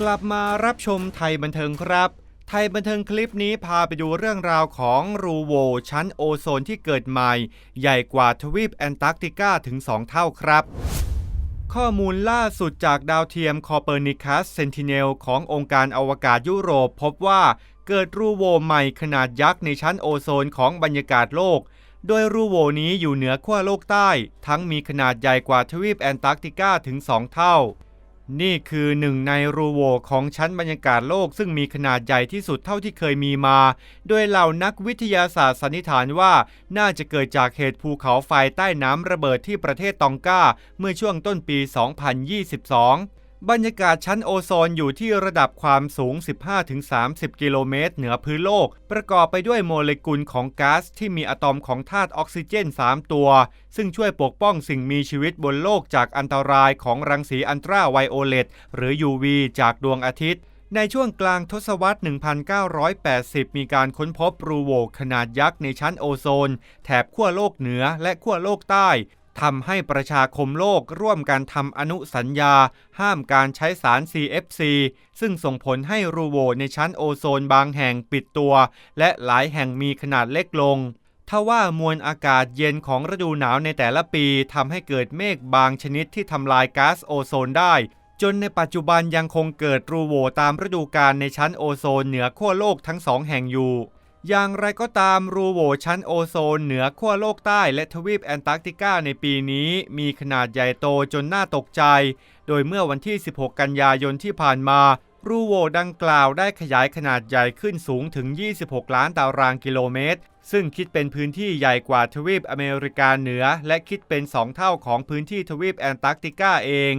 กลับมารับชมไทยบันเทิงครับ ไทยบันเทิงคลิปนี้พาไปดูเรื่องราวของรูโวชั้นโอโซนที่เกิดใหม่ ใหญ่กว่าทวีปแอนตาร์กติกาถึง 2 เท่าครับ ข้อมูลล่าสุดจากดาวเทียมคอเปอร์นิคัสเซนติเนลขององค์การอวกาศยุโรป พบว่าเกิดรูโวใหม่ขนาดยักษ์ในชั้นโอโซนของบรรยากาศโลกโดยรูโวนี้อยู่เหนือขั้วโลกใต้ ทั้งมีขนาดใหญ่กว่าทวีปแอนตาร์กติกาถึง 2 เท่า นี่คือหนึ่งในรูโวของชั้นบรรยากาศโลกซึ่งมีขนาดใหญ่ที่สุดเท่าที่เคยมีมา โดยเหล่านักวิทยาศาสตร์สันนิษฐานว่าน่าจะเกิดจากเหตุภูเขาไฟใต้น้ำระเบิดที่ประเทศตองกาเมื่อช่วงต้นปี 2022 บรรยากาศชั้นโอโซนอยู่ที่ระดับความสูง 15-30 กิโลเมตรเหนือพื้นโลก ประกอบไปด้วยโมเลกุลของก๊าซที่มีอะตอมของธาตุออกซิเจน 3 ตัว ซึ่งช่วยปกป้องสิ่งมีชีวิตบนโลกจากอันตรายของรังสีอันตราไวโอเลตหรือ UV จากดวงอาทิตย์ ในช่วงกลางทศวรรษ 1980 มีการค้นพบรูโวขนาดยักษ์ในชั้นโอโซน แถบขั้วโลกเหนือและขั้วโลกใต้ ทำให้ประชาคมโลกร่วมกันทำอนุสัญญา ห้ามการใช้สาร CFC ซึ่งส่งผลให้รูโวในชั้นโอโซนบางแห่งปิดตัว และหลายแห่งมีขนาดเล็กลงทว่ามวลอากาศเย็นของฤดูหนาวในแต่ละปีทำให้เกิดเมฆบางชนิดที่ทำลายก๊าซโอโซนได้ จนในปัจจุบันยังคงเกิดรูโวตามฤดูกาลในชั้นโอโซนเหนือขั้วโลกทั้งสองแห่งอยู่ อย่างไรก็ตามรูโหว่ชั้นโอโซนเหนือขั้วโลกใต้และทวีปแอนตาร์กติกาในปีนี้ มีขนาดใหญ่โตจนน่าตกใจ โดยเมื่อวันที่ 16 กันยายนที่ผ่านมา รูโหว่ดังกล่าวได้ขยายขนาดใหญ่ขึ้นสูงถึง 26 ล้านตารางกิโลเมตร ซึ่งคิดเป็นพื้นที่ใหญ่กว่าทวีปอเมริกาเหนือ และคิดเป็น 2 เท่าของพื้นที่ทวีปแอนตาร์กติกาเอง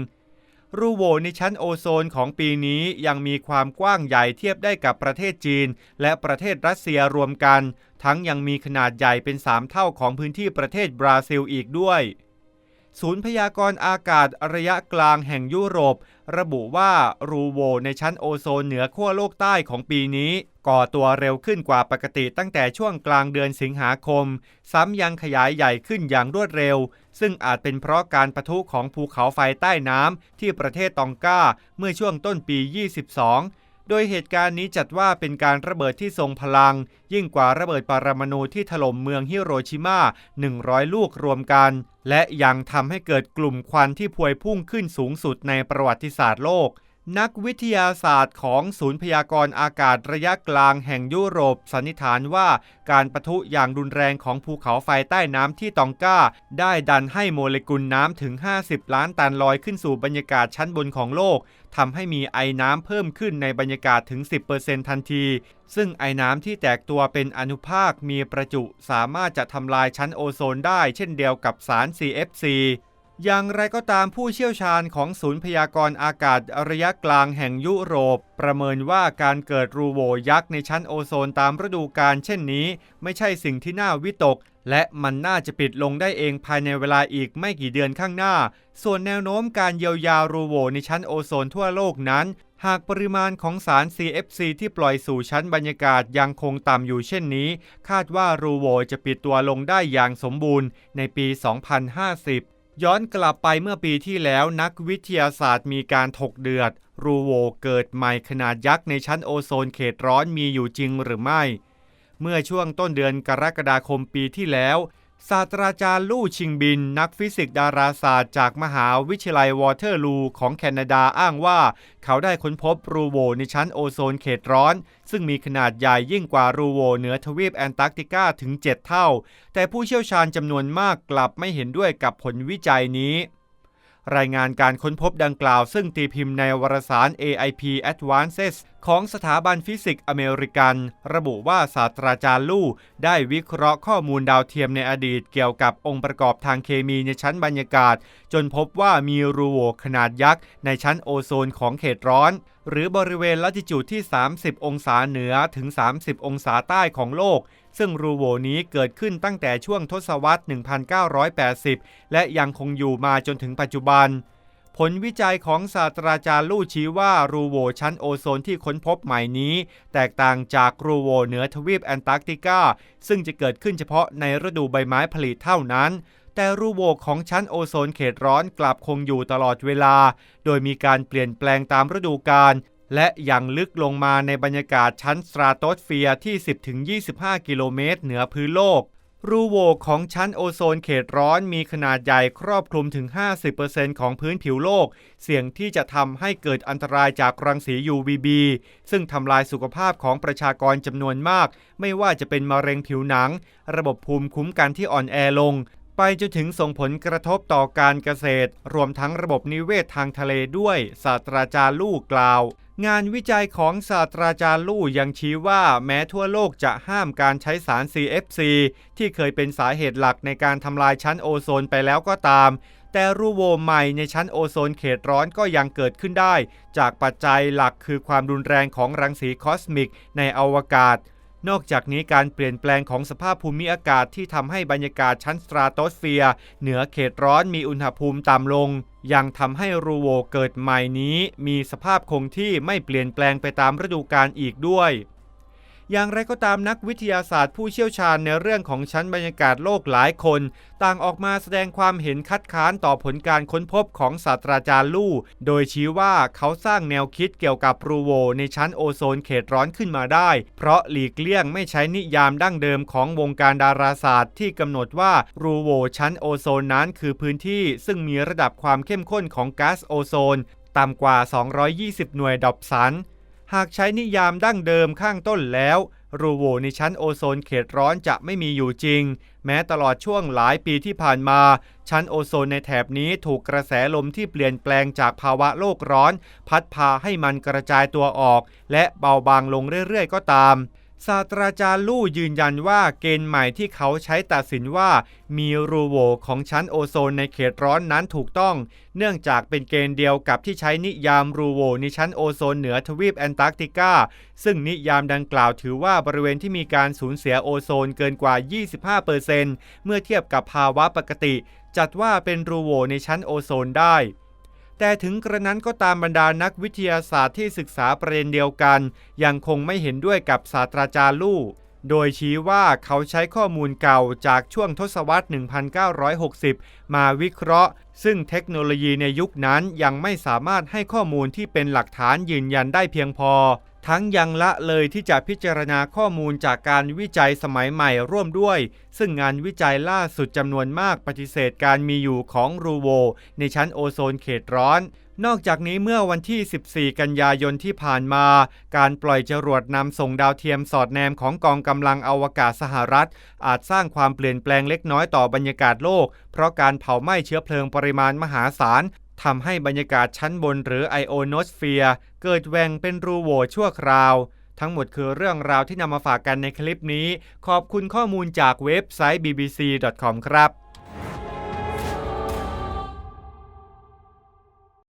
รูโหว่ในชั้นโอโซนของปีนี้ยังมีความกว้างใหญ่เทียบได้กับประเทศจีน และประเทศรัสเซียรวมกัน ทั้งยังมีขนาดใหญ่เป็น 3 เท่าของพื้นที่ประเทศบราซิลอีกด้วย ศูนย์พยากรณ์อากาศระยะกลางแห่งยุโรป ระบุว่ารูโวในชั้นโอโซนเหนือขั้วโลกใต้ของปีนี้ ก่อตัวเร็วขึ้นกว่าปกติตั้งแต่ช่วงกลางเดือนสิงหาคม ซ้ำยังขยายใหญ่ขึ้นอย่างรวดเร็ว ซึ่งอาจเป็นเพราะการประทุของภูเขาไฟใต้น้ำที่ประเทศตองกาเมื่อช่วงต้นปี 22 ดยเหตุการณ์นี้จัดว่าเป็นการระเบิดที่ทรงพลัง ยิ่งกว่าระเบิดปรมาณูที่ถล่มเมืองฮิโรชิมา 100 ลูกรวมกัน และยังทำให้เกิดกลุ่มควันที่พวยพุ่งขึ้นสูงสุดในประวัติศาสตร์โลก นักวิทยาศาสตร์ของศูนย์พยากรณ์อากาศระยะกลางแห่งยุโรปสันนิษฐานว่าการปะทุอย่างรุนแรงของภูเขาไฟใต้น้ำที่ตองกาได้ดันให้โมเลกุลน้ำถึง 50 ล้านตันลอยขึ้นสู่บรรยากาศชั้นบนของโลกทำให้มีไอน้ำเพิ่มขึ้นในบรรยากาศถึง 10%ทันที ซึ่งไอน้ำที่แตกตัวเป็นอนุภาคมีประจุสามารถจะทำลายชั้นโอโซนได้ เช่นเดียวกับสาร CFC อย่างไรก็ตามผู้เชี่ยวชาญของศูนย์พยากรณ์อากาศระยะกลางแห่งยุโรป ประเมินว่าการเกิดรูโวยักษ์ในชั้นโอโซนตามฤดูกาลเช่นนี้ ไม่ใช่สิ่งที่น่าวิตก และมันน่าจะปิดลงได้เองภายในเวลาอีกไม่กี่เดือนข้างหน้า ส่วนแนวโน้มการเยียวยารูโวในชั้นโอโซนทั่วโลกนั้น หากปริมาณของสาร CFC ที่ปล่อยสู่ชั้นบรรยากาศยังคงต่ำอยู่เช่นนี้ คาดว่ารูโวจะปิดตัวลงได้อย่างสมบูรณ์ในปี 2050 ย้อนกลับไปเมื่อปีที่แล้วนักวิทยาศาสตร์มีการถกเดือด รูโวเกิดใหม่ขนาดยักษ์ในชั้นโอโซนเขตร้อนมีอยู่จริงหรือไม่ เมื่อช่วงต้นเดือนกรกฎาคมปีที่แล้ว ศาสตราจารย์ลู่ชิงบิน นักฟิสิกส์ดาราศาสตร์จากมหาวิทยาลัยวอเทอร์ลูของแคนาดาอ้างว่า เขาได้ค้นพบรูโวในชั้นโอโซนเขตร้อน ซึ่งมีขนาดใหญ่ยิ่งกว่ารูโวเหนือทวีปแอนตาร์กติกาถึง 7 เท่า แต่ผู้เชี่ยวชาญจำนวนมากกลับไม่เห็นด้วยกับผลวิจัยนี้ รายงานการค้นพบดังกล่าวซึ่งตีพิมพ์ในวารสาร AIP Advances ของสถาบันฟิสิกส์อเมริกัน ระบุว่าศาสตราจารย์ลู่ได้วิเคราะห์ข้อมูลดาวเทียมในอดีตเกี่ยวกับองค์ประกอบทางเคมีในชั้นบรรยากาศ จนพบว่ามีรูโหว่ขนาดยักษ์ในชั้นโอโซนของเขตร้อน หรือบริเวณลัติจูดที่ 30 องศาเหนือถึง 30 องศาใต้ของโลก ซึ่งรูโวนี้เกิดขึ้นตั้งแต่ช่วงทศวรรษ 1980 และยังคงอยู่มาจนถึงปัจจุบัน ผลวิจัยของศาสตราจารย์ลู่ชี้ว่ารูโวชั้นโอโซนที่ค้นพบใหม่นี้ แตกต่างจากรูโวเหนือทวีปแอนตาร์กติกา ซึ่งจะเกิดขึ้นเฉพาะในฤดูใบไม้ผลิเท่านั้นแต่รูโวของชั้นโอโซนเขตร้อนกลับคงอยู่ตลอดเวลา โดยมีการเปลี่ยนแปลงตามฤดูกาล และยังลึกลงมาในบรรยากาศชั้นสตราโตสเฟียร์ที่ 10-25 กิโลเมตรเหนือพื้นโลก รูโวของชั้นโอโซนเขตร้อนมีขนาดใหญ่ครอบคลุมถึง 50%ของพื้นผิวโลก เสี่ยงที่จะทำให้เกิดอันตรายจากรังสี UVB ซึ่งทำลายสุขภาพของประชากรจำนวนมาก ไม่ว่าจะเป็นมะเร็งผิวหนัง ระบบภูมิคุ้มกันที่อ่อนแอลง ไปจนถึงส่งผลกระทบต่อการเกษตร รวมทั้งระบบนิเวศทางทะเลด้วยศาสตราจารย์ลู่กล่าว งานวิจัยของศาสตราจารย์ลู่ยังชี้ว่าแม้ทั่วโลกจะห้ามการใช้สาร CFC ที่เคยเป็นสาเหตุหลักในการทำลายชั้นโอโซนไปแล้วก็ตาม แต่รูโวใหม่ในชั้นโอโซนเขตร้อนก็ยังเกิดขึ้นได้ จากปัจจัยหลักคือความรุนแรงของรังสีคอสมิกในอวกาศ นอกจากนี้การเปลี่ยนแปลงของสภาพภูมิอากาศที่ทำให้บรรยากาศชั้นสตราโตสเฟียร์เหนือเขตร้อนมีอุณหภูมิต่ำลง ยังทำให้รูโวเกิดใหม่นี้ มีสภาพคงที่ไม่เปลี่ยนแปลงไปตามฤดูกาลอีกด้วย อย่างไรก็ตามนักวิทยาศาสตร์ผู้เชี่ยวชาญในเรื่องของชั้นบรรยากาศโลกหลายคน ต่างออกมาแสดงความเห็นคัดค้านต่อผลการค้นพบของศาสตราจารย์ลู่ โดยชี้ว่าเขาสร้างแนวคิดเกี่ยวกับรูโวในชั้นโอโซนเขตร้อนขึ้นมาได้ เพราะหลีกเลี่ยงไม่ใช้นิยามดั้งเดิมของวงการดาราศาสตร์ ที่กำหนดว่ารูโวชั้นโอโซนนั้นคือพื้นที่ซึ่งมีระดับความเข้มข้นของก๊าซโอโซนต่ำกว่า 220 หน่วยดอบสัน หากใช้นิยามดั้งเดิมข้างต้นแล้วรูโวในชั้นโอโซนเขตร้อนจะไม่มีอยู่จริง แม้ตลอดช่วงหลายปีที่ผ่านมา ชั้นโอโซนในแถบนี้ถูกกระแสลมที่เปลี่ยนแปลงจากภาวะโลกร้อน พัดพาให้มันกระจายตัวออก และเบาบางลงเรื่อยๆ ก็ตาม ศาสตราจารย์ลู่ยืนยันว่าเกณฑ์ใหม่ที่เขาใช้ตัดสินว่ามีรูโวของชั้นโอโซนในเขตร้อนนั้นถูกต้อง เนื่องจากเป็นเกณฑ์เดียวกับที่ใช้นิยามรูโวในชั้นโอโซนเหนือทวีปแอนตาร์กติกา ซึ่งนิยามดังกล่าวถือว่าบริเวณที่มีการสูญเสียโอโซนเกินกว่า 25%เมื่อเทียบกับภาวะปกติ จัดว่าเป็นรูโวในชั้นโอโซนได้ แต่ถึงกระนั้นก็ตามบรรดานักวิทยาศาสตร์ที่ศึกษาประเด็นเดียวกัน ยังคงไม่เห็นด้วยกับศาสตราจารย์ลู่ โดยชี้ว่าเขาใช้ข้อมูลเก่าจากช่วงทศวรรษ 1960 มาวิเคราะห์ ซึ่งเทคโนโลยีในยุคนั้นยังไม่สามารถให้ข้อมูลที่เป็นหลักฐานยืนยันได้เพียงพอ ทั้งยังละเลยที่จะพิจารณาข้อมูลจากการวิจัยสมัยใหม่ร่วมด้วย ซึ่งงานวิจัยล่าสุดจำนวนมากปฏิเสธการมีอยู่ของรูโวในชั้นโอโซนเขตร้อน นอกจากนี้เมื่อวันที่ 14 กันยายนที่ผ่านมา การปล่อยจรวดนำส่งดาวเทียมสอดแนมของกองกำลังอวกาศสหรัฐ อาจสร้างความเปลี่ยนแปลงเล็กน้อยต่อบรรยากาศโลก เพราะการเผาไหม้เชื้อเพลิงปริมาณมหาศาลทำให้บรรยากาศชั้นบนหรือไอโอโนสเฟียร์เกิดแหว่งเป็นรูโหว่ชั่วคราว ทั้งหมดคือเรื่องราวที่นำมาฝากกันในคลิปนี้ ขอบคุณข้อมูลจากเว็บไซต์ bbc.com ครับ